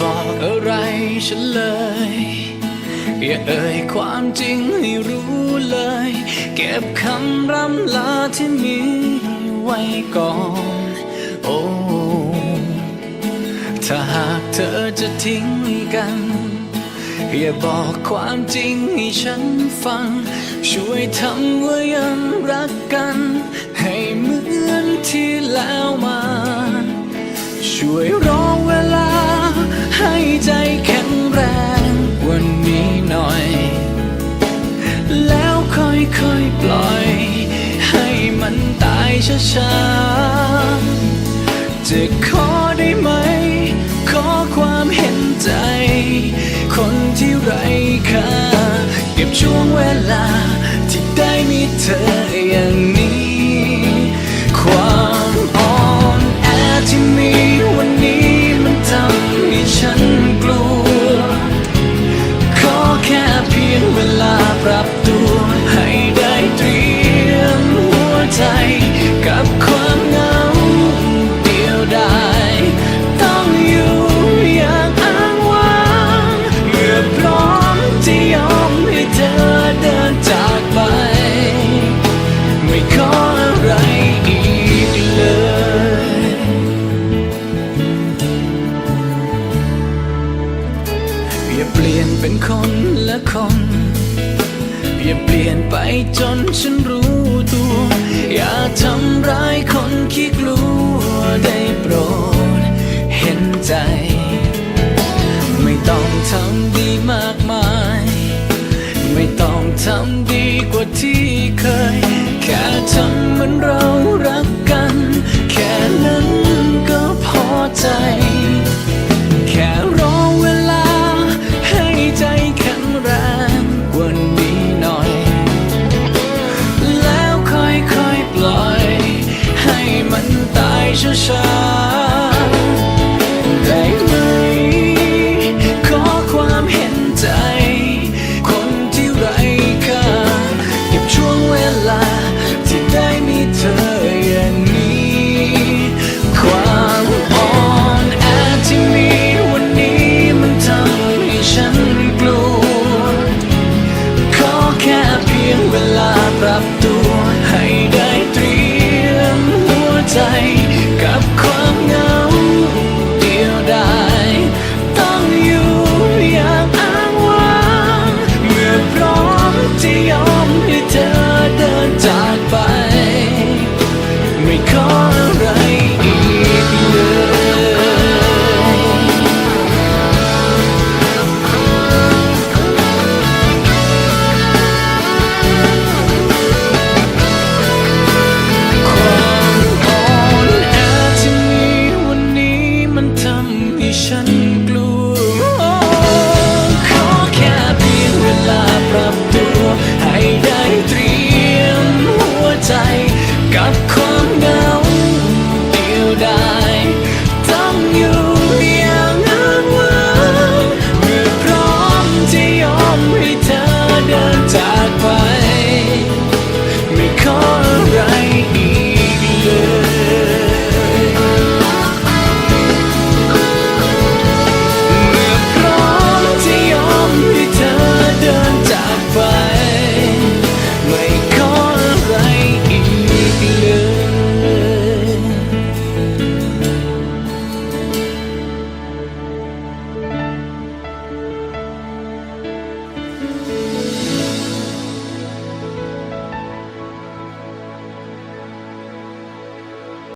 บอกอะไรฉันเลย อย่าเอ่ยความจริงให้รู้เลย เก็บคำร่ำลาที่มีไว้ก่อน โอ้ ถ้าหากเธอจะทิ้งกัน อย่าบอกความจริงให้ฉันฟัง ช่วยทำว่ายังรักกัน ให้เหมือนที่แล้วมา ช่วย แล้วค่อยๆปล่อย ให้มันตายช้าๆจะขอได้ไหม ขอความเห็นใจ คนที่ไร้ค่าเก็บช่วงเวลาที่ได้มีเธออย่างนี้ ละคนอย่าเปลี่ยนไปจนฉันรู้ตัว อย่าทำร้ายคนขี้กลัวได้โปรด เห็นใจ ไม่ต้องทำดีมากมาย ไม่ต้องทำดีกว่าที่เคย แค่ทำเหมือนเรารัก shine. ขออะไรอีก